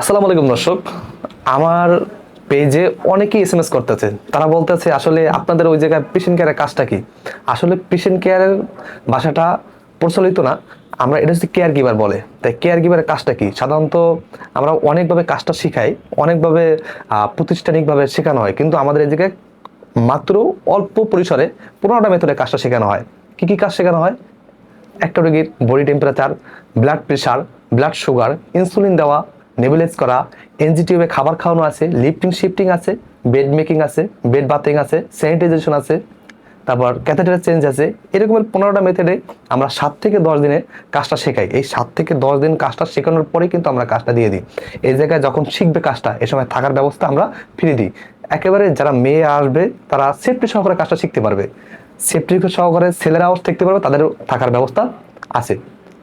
আসসালামু আলাইকুম দর্শক। আমার পেজে অনেকেই এস এম এস করতেছে। তারা বলতেছে, আসলে আপনাদের ওই জায়গায় পেশেন্ট কেয়ারের কাজটা কি? আসলে পেশেন্ট কেয়ারের ভাষাটা প্রচলিত না। আমরা এটা হচ্ছে কেয়ার গিভার বলে। তাই কেয়ার গিভারের কাজটা কি? সাধারণত আমরা অনেকভাবে কাজটা শিখাই, অনেকভাবে প্রতিষ্ঠানিকভাবে শেখানো হয়। কিন্তু আমাদের এই জায়গায় মাত্র অল্প পরিসরে পনেরোটা মেথডে কাজটা শেখানো হয়। কি কি কাজ শেখানো হয়? একটা রোগীর body temperature blood pressure blood sugar insulin দেওয়া নেবুলাইজ করা, এনজিটিউবে খাবার খাওয়ানো আছে লিফটিং শিফটিং আছে বেড মেকিং আছে বেড বাথিং আছে স্যানিটাইজেশন আছে, তারপর ক্যাথেটার চেঞ্জ আছে এরকমের পনেরোটা মেথডে আমরা সাত থেকে দশ দিনে কাজটা শেখাই। এই সাত থেকে দশ দিন কাজটা শেখানোর পরেই কিন্তু আমরা কাজটা দিয়ে দিই। এই জায়গায় যখন শিখবে কাজটা, এ সময় থাকার ব্যবস্থা আমরা ফিরে দিই। একেবারে যারা মেয়ে আসবে, তারা সেফটি সহকারে কাজটা শিখতে পারবে। সেফটি সহকারে ছেলেরাও শিখতে পারবে, তাদের থাকার ব্যবস্থা আছে।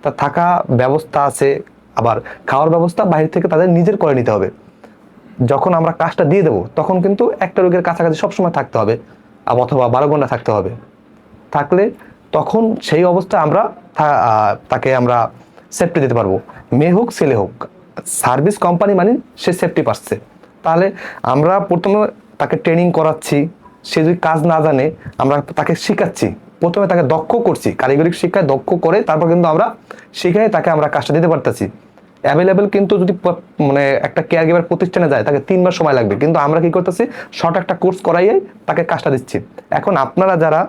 তা থাকা ব্যবস্থা আছে আবার খাওয়ার ব্যবস্থা বাইরে থেকে তাদের নিজের করে নিতে হবে। যখন আমরা কাজটা দিয়ে দেবো, তখন কিন্তু একটা রোগের কাছাকাছি সবসময় থাকতে হবে অথবা বারো ঘণ্টা থাকতে হবে। থাকলে তখন সেই অবস্থায় আমরা তাকে আমরা সেফটি দিতে পারব। মেয়ে হোক, ছেলে হোক সার্ভিস কোম্পানি মানে সে সেফটি পাচ্ছে। তাহলে আমরা প্রথমে তাকে ট্রেনিং করাচ্ছি, সে যদি কাজ না জানে, আমরা তাকে শেখাচ্ছি। প্রথমে তাকে দক্ষ করছি কারিগরি শিক্ষায় দক্ষ করে তারপর কিন্তু আমরা শিখাই তাকে আমরা কাজটা দিতে পারতেছি। অ্যাভেলেবেল কিন্তু যদি মানে একটা কেয়ার গিভার প্রতিষ্ঠানে যায়, তাকে তিনবার সময় লাগবে। কিন্তু আমরা কি করতেছি? শর্ট একটা কোর্স করাইয়ে তাকে কাজটা দিচ্ছি। এখন আপনারা যারা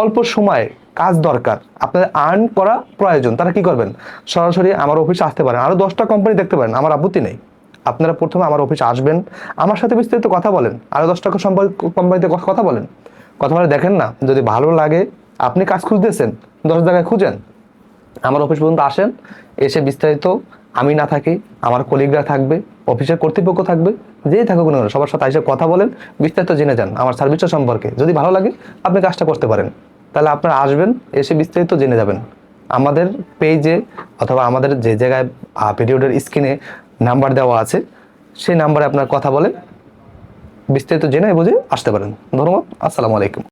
অল্প সময়ে কাজ দরকার, আপনাদের আর্ন করা প্রয়োজন, তারা কি করবেন? সরাসরি আমার অফিসে আসতে পারেন। আরও দশটা কোম্পানি দেখতে পারেন। আমার আপত্তি নেই। আপনারা প্রথমে আমার অফিসে আসবেন। আমার সাথে বিস্তারিত কথা বলেন। আরও দশটা সম্পর্ক কোম্পানিতে কথা বলেন। কথা বলে দেখেন না, যদি ভালো লাগে, আপনি কাজ খুঁজতেছেন, দশ জায়গায় খুঁজেন, আমার অফিস পর্যন্ত আসেন, এসে বিস্তারিত আমি না থাকি, আমার কলিগরা থাকবে অফিসের কর্তৃপক্ষ থাকবে, যেই থাকুক না সবার সাথে এসে কথা বলেন, বিস্তারিত জেনে যান আমার সার্ভিসটা সম্পর্কে। যদি ভালো লাগে, আপনি কাজটা করতে পারেন। তাহলে আপনারা আসবেন, এসে বিস্তারিত জেনে যাবেন। আমাদের পেজে অথবা আমাদের যে জায়গায় পিরিয়ডের স্ক্রিনে নাম্বার দেওয়া আছে, সেই নাম্বারে আপনার কথা বলে বিস্তারিত জেনে বুঝে আসতে পারেন। ধন্যবাদ, আসসালামু আলাইকুম।